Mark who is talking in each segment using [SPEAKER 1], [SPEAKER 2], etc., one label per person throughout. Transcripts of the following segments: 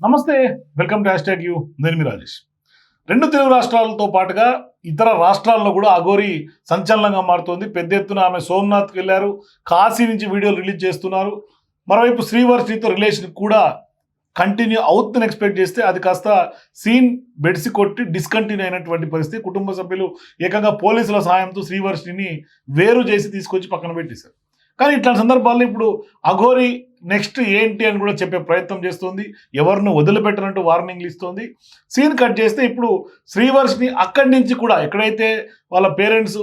[SPEAKER 1] నమస్తే welcome to hash you నేను మీ రాజేష్. రెండు తెలుగు రాష్ట్రాలతో పాటుగా ఇతర రాష్ట్రాల్లో కూడా అఘోరి సంచలనంగా మారుతోంది. పెద్ద ఎత్తున ఆమె సోమనాథ్కి వెళ్ళారు. కాశీ నుంచి వీడియోలు రిలీజ్ చేస్తున్నారు. మరోవైపు శ్రీవర్షితో రిలేషన్ కూడా కంటిన్యూ అవుతుందని ఎక్స్పెక్ట్ చేస్తే అది కాస్త సీన్ బెడిసి కొట్టి డిస్కంటిన్యూ అయినటువంటి పరిస్థితి. కుటుంబ సభ్యులు ఏకంగా పోలీసుల సహాయంతో శ్రీవర్షిని వేరు చేసి తీసుకొచ్చి పక్కన పెట్టేశారు. కానీ ఇట్లాంటి సందర్భాల్లో ఇప్పుడు అఘోరి నెక్స్ట్ ఏంటి అని కూడా చెప్పే ప్రయత్నం చేస్తుంది. ఎవరిని వదిలిపెట్టనంటూ వార్నింగ్లు ఇస్తుంది. సీన్ కట్ చేస్తే ఇప్పుడు శ్రీవర్షిని అక్కడి నుంచి కూడా ఎక్కడైతే వాళ్ళ పేరెంట్స్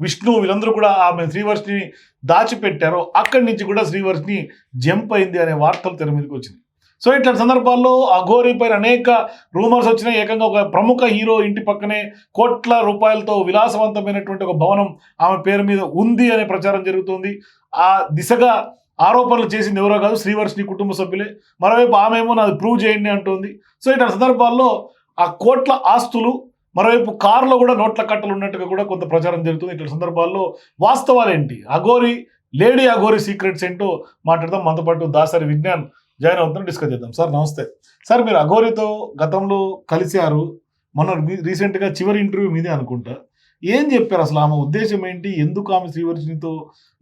[SPEAKER 1] విష్ణు వీళ్ళందరూ కూడా ఆమె శ్రీవర్షిని దాచిపెట్టారో అక్కడి నుంచి కూడా శ్రీవర్షిని జంప్ అయింది అనే వార్తలు తెర మీదకి వచ్చింది. సో ఇట్లాంటి సందర్భాల్లో అఘోరి పైన అనేక రూమర్స్ వచ్చినాయి. ఏకంగా ఒక ప్రముఖ హీరో ఇంటి పక్కనే కోట్ల రూపాయలతో విలాసవంతమైనటువంటి ఒక భవనం ఆమె పేరు మీద ఉంది అనే ప్రచారం జరుగుతుంది. ఆ దిశగా ఆరోపణలు చేసింది ఎవరో కాదు శ్రీవర్షిని కుటుంబ సభ్యులే. మరోవైపు ఆమె ఏమో నాది ప్రూవ్ చేయండి అంటుంది. సో ఇటు సందర్భాల్లో ఆ కోట్ల ఆస్తులు మరోవైపు కారులో కూడా నోట్ల కట్టలు ఉన్నట్టుగా కూడా కొంత ప్రచారం జరుగుతుంది. ఇట్లాంటి సందర్భాల్లో వాస్తవాలు ఏంటి అఘోరి లేడీ అఘోరి సీక్రెట్స్ ఏంటో మాట్లాడదాం. మనతో పాటు దాసరి విజ్ఞాన్ జాయిన్ అవుతున్నాం డిస్కస్ చేద్దాం. సార్ నమస్తే. సార్ మీరు అఘోరితో గతంలో కలిశారు. మొన్న రీసెంట్గా చివరి ఇంటర్వ్యూ మీదే అనుకుంటా. ఏం చెప్పారు అసలు? ఆమె ఉద్దేశం ఏంటి? ఎందుకు ఆమె శ్రీవర్షినితో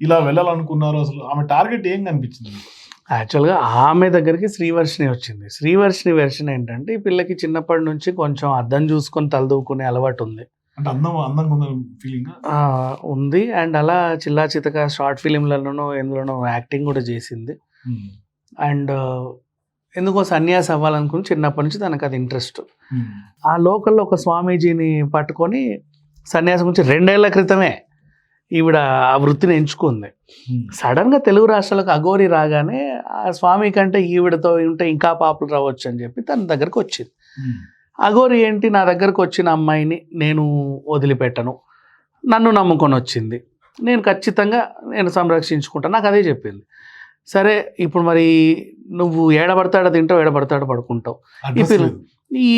[SPEAKER 1] ఇలా వెళ్ళాలనుకున్నారు? అసలు ఆమె టార్గెట్ ఏం కనిపించింది?
[SPEAKER 2] యాక్చువల్గా ఆమె దగ్గరికి శ్రీవర్షిని వచ్చింది. శ్రీవర్షిని వెర్షన్ ఏంటంటే ఈ పిల్లకి చిన్నప్పటి నుంచి కొంచెం అద్దం చూసుకొని తలదూకునే అలవాటు ఉంది.
[SPEAKER 1] అంటే అందం అందంగా ఉందని ఫీలింగ్
[SPEAKER 2] ఆ, ఉంది. అండ్ అలా చిల్లా చితక షార్ట్ ఫిలింలలోనూ ఎందులోనో యాక్టింగ్ కూడా చేసింది. అండ్ ఎందుకో సన్యాసి అవ్వాలనుకుని చిన్నప్పటి నుంచి తనకు అది ఇంట్రెస్ట్ ఆ లోకల్లో ఒక స్వామీజీని పట్టుకొని సన్యాసం గురించి రెండేళ్ళ క్రితమే ఈవిడ ఆ వృత్తిని ఎంచుకుంది. సడన్గా తెలుగు రాష్ట్రాలకు అఘోరి రాగానే ఆ స్వామి కంటే ఈవిడతో ఉంటే ఇంకా పాపులు రావచ్చు అని చెప్పి తన దగ్గరకు వచ్చింది. అఘోరి ఏంటి? నా దగ్గరకు వచ్చిన అమ్మాయిని నేను వదిలిపెట్టను. నన్ను నమ్ముకొని వచ్చింది. నేను ఖచ్చితంగా నేను సంరక్షించుకుంటాను నాకు అదే చెప్పింది. సరే ఇప్పుడు మరి నువ్వు ఏడబడతాడో తింటావు ఏడబడతాడో పడుకుంటావు. ఈ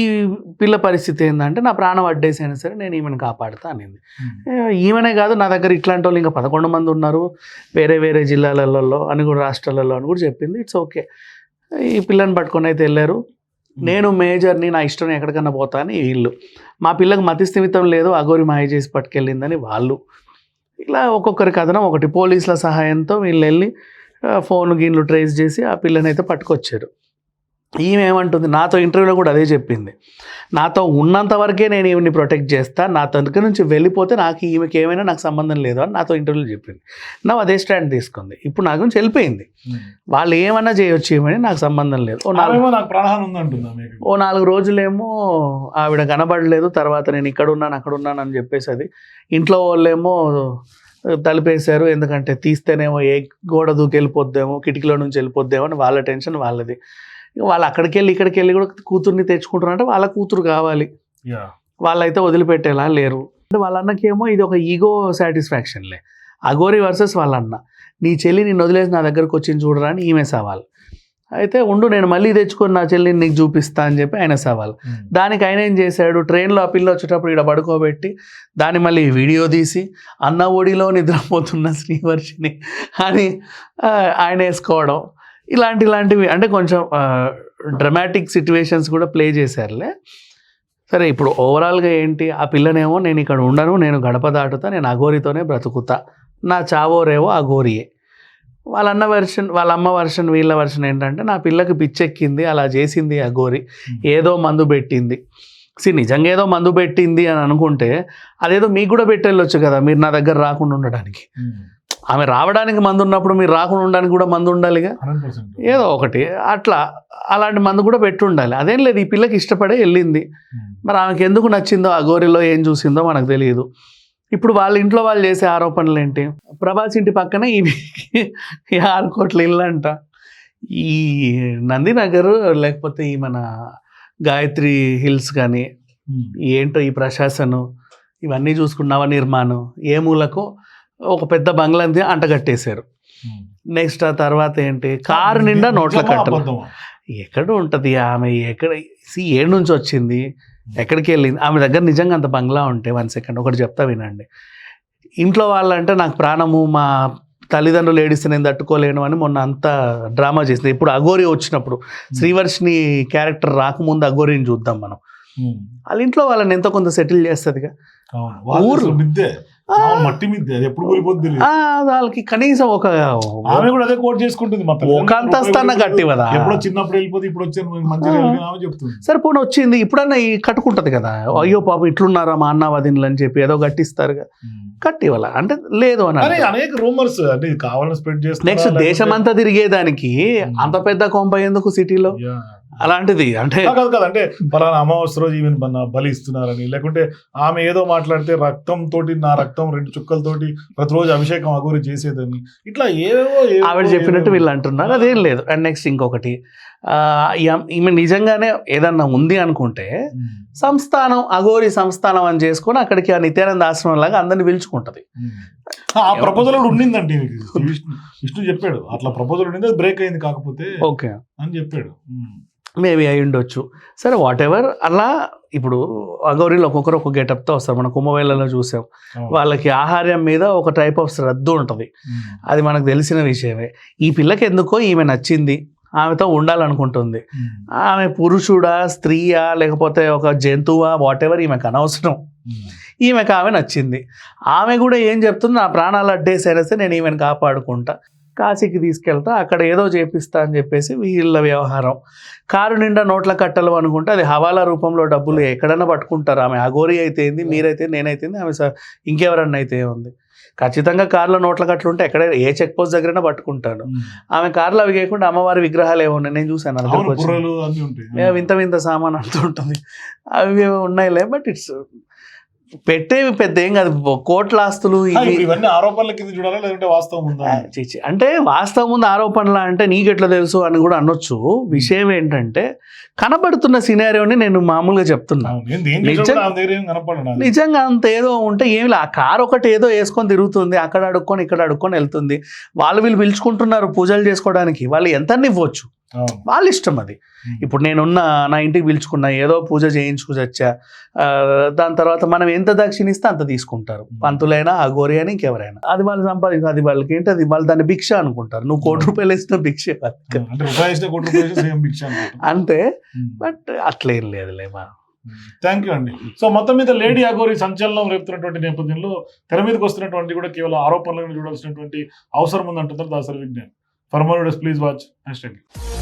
[SPEAKER 2] పిల్ల పరిస్థితి ఏంటంటే నా ప్రాణం అడ్డేసైనా సరే నేను ఈమెను కాపాడుతా అనింది. ఈమెనే కాదు నా దగ్గర ఇట్లాంటి వాళ్ళు ఇంకా పదకొండు మంది ఉన్నారు. వేరే వేరే జిల్లాలలో అని కూడా రాష్ట్రాలలో అని కూడా చెప్పింది. ఇట్స్ ఓకే ఈ పిల్లని పట్టుకొని అయితే వెళ్ళారు. నేను మేజర్ని నా ఇష్టం ఎక్కడికన్నా పోతా అని వీళ్ళు మా పిల్లకి మతి స్థిమితం లేదు అగోరి మాయ చేసి పట్టుకెళ్ళిందని వాళ్ళు. ఇలా ఒక్కొక్కరి కథనం ఒకటి. పోలీసుల సహాయంతో వీళ్ళు వెళ్ళి ఫోన్ గిన్లు ట్రేస్ చేసి ఆ పిల్లని అయితే పట్టుకొచ్చారు. ఈమె ఏమంటుంది నాతో ఇంటర్వ్యూలో కూడా అదే చెప్పింది. నాతో ఉన్నంత వరకే నేను ఈమెని ప్రొటెక్ట్ చేస్తా. నా దగ్గర నుంచి వెళ్ళిపోతే నాకు ఈమెకి ఏమైనా నాకు సంబంధం లేదు అని నాతో ఇంటర్వ్యూలో చెప్పింది. నా అదే స్టాండ్ తీసుకుంది. ఇప్పుడు నా గురించి వెళ్ళిపోయింది. వాళ్ళు ఏమన్నా చేయొచ్చు ఈమెని నాకు సంబంధం లేదు. ఓ నాలుగు ఓ నాలుగు రోజులేమో ఆవిడ కనబడలేదు. తర్వాత నేను ఇక్కడ ఉన్నాను అక్కడ ఉన్నాను అని చెప్పేసి అది ఇంట్లో వాళ్ళేమో తలిపేశారు. ఎందుకంటే తీస్తేనేమో ఏ గోడ దూకి వెళ్ళిపోద్దేమో కిటికీలో నుంచి వెళ్ళిపోద్దేమో అని వాళ్ళ టెన్షన్ వాళ్ళది. ఇక వాళ్ళు అక్కడికి వెళ్ళి ఇక్కడికి వెళ్ళి కూడా కూతుర్ని తెచ్చుకుంటారంటే వాళ్ళ కూతురు కావాలి. వాళ్ళైతే వదిలిపెట్టేలా లేరు. అంటే వాళ్ళ అన్నకేమో ఇది ఒక ఈగో సాటిస్ఫాక్షన్లే అగోరి వర్సెస్ వాళ్ళ అన్న. నీ చెల్లి నిన్ను వదిలేసి నా దగ్గరకు వచ్చింది చూడరా అని ఈమె సవాల్. అయితే ఉండు నేను మళ్ళీ తెచ్చుకొని నా చెల్లిని నీకు చూపిస్తా అని చెప్పి ఆయన సవాల్. దానికి ఆయన ఏం చేశాడు? ట్రైన్లో ఆ పిల్ల వచ్చేటప్పుడు ఇక్కడ పడుకోబెట్టి దాన్ని మళ్ళీ వీడియో తీసి అన్న ఒడిలో నిద్రపోతున్న శ్రీవర్షిని అని ఆయన వేసుకోవడం. ఇలాంటి ఇలాంటివి అంటే కొంచెం డ్రమాటిక్ సిచ్యువేషన్స్ కూడా ప్లే చేశారులే. సరే ఇప్పుడు ఓవరాల్గా ఏంటి? ఆ పిల్లనేమో నేను ఇక్కడ ఉండను నేను గడప దాటుతా నేను అఘోరితోనే బ్రతుకుతా. నా చావోరేవో అఘోరియే వాళ్ళ అన్న వెర్షన్ వాళ్ళ అమ్మ వెర్షన్ వీళ్ళ వెర్షన్ ఏంటంటే నా పిల్లకి పిచ్చెక్కింది అలా చేసింది అఘోరి ఏదో మందు పెట్టింది. సి నిజంగా ఏదో మందు పెట్టింది అని అనుకుంటే అదేదో మీకు కూడా పెట్టెళ్ళొచ్చు కదా మీరు నా దగ్గర రాకుండా ఉండడానికి. ఆమె రావడానికి మందు ఉన్నప్పుడు మీరు రాకుండా ఉండడానికి కూడా మందు ఉండాలిగా? ఏదో ఒకటి. అట్లా. అలాంటి మందు కూడా పెట్టి ఉండాలి. అదేం లేదు. ఈ పిల్లకి ఇష్టపడే వెళ్ళింది. మరి ఆమెకి ఎందుకు నచ్చిందో ఆ గోరిలో ఏం చూసిందో మనకు తెలియదు. ఇప్పుడు వాళ్ళ ఇంట్లో వాళ్ళు చేసే ఆరోపణలు ఏంటి? ప్రభాస్ ఇంటి పక్కన ఈ ఈ ఆరు కోట్ల ఇల్లు అంట. ఈ నందినగర్ లేకపోతే ఈ మన గాయత్రి హిల్స్ కానీ ఏంటో ఈ ప్రశాసనం ఇవన్నీ చూసుకున్న నిర్మాణం ఏ మూలకు ఒక పెద్ద బంగ్లాంది అంటగట్టేశారు నెక్స్ట్ ఆ తర్వాత ఏంటి? కారు నిండా నోట్ల కట్టలు? ఎక్కడ ఉంటుంది ఆమె? ఎక్కడ? సి ఏ నుంచి వచ్చింది. ఎక్కడికి వెళ్ళింది? ఆమె దగ్గర నిజంగా అంత బంగ్లా ఉంటే వన్ సెకండ్ ఒకటి చెప్తా వినండి. ఇంట్లో వాళ్ళంటే నాకు ప్రాణము మా తల్లిదండ్రులు ఏడిస్తే నేను తట్టుకోలేను అని మొన్న అంతా డ్రామా చేసింది. ఇప్పుడు అఘోరి వచ్చినప్పుడు శ్రీవర్షిని క్యారెక్టర్ రాకముందు అఘోరిని చూద్దాం మనం. వాళ్ళ ఇంట్లో వాళ్ళని ఎంతో కొంత సెటిల్ చేస్తుందిగా?
[SPEAKER 1] అవును. మట్టి ఎప్పుడు కూలిపోద్ది
[SPEAKER 2] వాళ్ళకి కనీసం ఒక
[SPEAKER 1] ఆమె కూడా అదే కోట్ చేసుకుంటుంది
[SPEAKER 2] ఒక అంతస్తన్న కట్టివదా
[SPEAKER 1] ఎప్పుడో చిన్నప్పుడు వెళ్ళిపోతే ఇప్పుడు వచ్చాను చెప్తుంది.
[SPEAKER 2] సరే పోనీ వచ్చింది ఇప్పుడన్నా ఈ కట్టుకుంటది కదా. అయ్యో పాపం ఇట్లున్నారా మా అన్న వదినలు అని చెప్పి ఏదో కట్టిస్తారుగా కట్టి ఇవ్వాల అంటే లేదు అని.
[SPEAKER 1] అనేక రూమర్స్ అంటే కావాలని స్ప్రెడ్ చేస్తున్నారు
[SPEAKER 2] నెక్స్ట్ దేశమంతా తిరిగేదానికి అంత పెద్ద కొంప ఎందుకు సిటీలో? అలాంటిది అంటే
[SPEAKER 1] కాదు కాదు అంటే పలానా అమావాస్య రోజు ఈవెన్ మన బలి ఇస్తున్నారని లేకుంటే ఆమె ఏదో మాట్లాడితే రక్తం తోటి నా రక్తం రెండు చుక్కలతోటి ప్రతిరోజు అభిషేకం అగోరి చేసేదని ఇట్లా ఏవేవో ఏవేవో
[SPEAKER 2] ఆవిడ చెప్పినట్టు. వీళ్ళు అంటున్నారు అదేం లేదు అండ్ నెక్స్ట్ ఇంకొకటి ఈమె- నిజంగానే ఏదన్నా ఉంది అనుకుంటే సంస్థానం అఘోరి సంస్థానం అని చేసుకొని అక్కడికి ఆ నిత్యానంద ఆశ్రమం లాగా అందరిని పిలుచుకుంటది.
[SPEAKER 1] ఆ ప్రపోజల్ కూడా ఉండిందండి. విష్ణు చెప్పాడు అట్లా ప్రపోజల్ ఉండింది అది బ్రేక్ అయింది కాకపోతే
[SPEAKER 2] ఓకే
[SPEAKER 1] అని చెప్పాడు.
[SPEAKER 2] మేబీ అయి ఉండొచ్చు. సరే వాట్ ఎవర్ అలా ఇప్పుడు అగౌరీలో ఒక్కొక్కరు ఒక గెటప్తో వస్తారు. మన కుంభవేళలో చూసాం. వాళ్ళకి ఆహార్యం మీద ఒక టైప్ ఆఫ్ శ్రద్ధ ఉంటుంది. అది మనకు తెలిసిన విషయమే. ఈ పిల్లకి ఎందుకో ఈమె నచ్చింది. ఆమెతో ఉండాలనుకుంటుంది. ఆమె పురుషుడా స్త్రీయా లేకపోతే ఒక జంతువా వాట్ ఎవర్ ఈమెకు అనవసరం. ఈమెకు ఆమె నచ్చింది. ఆమె కూడా ఏం చెప్తుంది? నా ప్రాణాలు అడ్డేసైనా సరే నేను ఈమెను కాపాడుకుంటా. కాశీకి తీసుకెళ్తా అక్కడ ఏదో చేపిస్తా అని చెప్పేసి వీళ్ళ వ్యవహారం. కారు నిండా నోట్ల కట్టలు అనుకుంటే అది హవాలా రూపంలో డబ్బులు ఎక్కడన్నా పట్టుకుంటారు. ఆమె అగోరి అయితే ఏంది మీరైతే నేనైతే ఏంది, ఆమె ఇంకెవరన్నా అయితే ఉంది. ఖచ్చితంగా కార్లో నోట్ల కట్టలు ఉంటే ఎక్కడ ఏ చెక్ పోస్ట్ దగ్గరైనా పట్టుకుంటాడు.
[SPEAKER 1] ఉమ్.
[SPEAKER 2] ఆమె కార్లో అవి కాకుండా అమ్మవారి విగ్రహాలు ఏమో ఉన్నాయి నేను చూసాను నా దగ్గరకు
[SPEAKER 1] అవును
[SPEAKER 2] వచ్చి. వింత వింత సామాన్ అంటూ ఉంటుంది. అవి ఉన్నాయిలే బట్ ఇట్స్ పెట్టేవి పెద్ద ఏం కాదు. కోట్ల ఆస్తులు
[SPEAKER 1] ఇవన్నీ ఆరోపణల కింద చూడాలా? లేదంటే వాస్తవం ఉందా.
[SPEAKER 2] అంటే వాస్తవం ముందు ఆరోపణలు అంటే నీకెట్లా తెలుసు అని కూడా అనొచ్చు. విషయం ఏంటంటే కనబడుతున్న సినారియోని నేను మామూలుగా చెప్తున్నా.
[SPEAKER 1] నాకు.
[SPEAKER 2] నిజంగా అంత ఏదో ఉంటే ఏమి. ఆ కార్ ఒకటి ఏదో వేసుకొని తిరుగుతుంది. అక్కడ అడుక్కొని ఇక్కడ అడుక్కొని వెళ్తుంది. వాళ్ళు వీళ్ళు పిలుచుకుంటున్నారు పూజలు చేసుకోవడానికి. వాళ్ళు ఎంత ఇవ్వచ్చు. వాళ్ళ ఇష్టం అది. ఇప్పుడు నేనున్న నా ఇంటికి పిలుచుకున్నా ఏదో పూజ చేయించుకు వచ్చా దాని తర్వాత మనం ఎంత దక్షిణిస్తే అంత తీసుకుంటారు. పంతులైనా అఘోరి అని ఇంకెవరైనా. అది వాళ్ళు సంపాదించు అది వాళ్ళకి ఏంటి అది వాళ్ళు దాన్ని భిక్ష అనుకుంటారు. నువ్వు కోటి రూపాయలు వేసిన
[SPEAKER 1] భిక్ష
[SPEAKER 2] అంతే. బట్ అట్లేం లేదులే మా.
[SPEAKER 1] థ్యాంక్ యూ అండి. సో మొత్తం మీద లేడీ అగోరి సంచలనం రేపుతున్నటువంటి నేపథ్యంలో తెర మీదకి వస్తున్నటువంటి కూడా కేవలం ఆరోపణలను చూడాల్సినటువంటి అవసరం ఉందంటున్నారు Dasari Vignan. For more please watch hash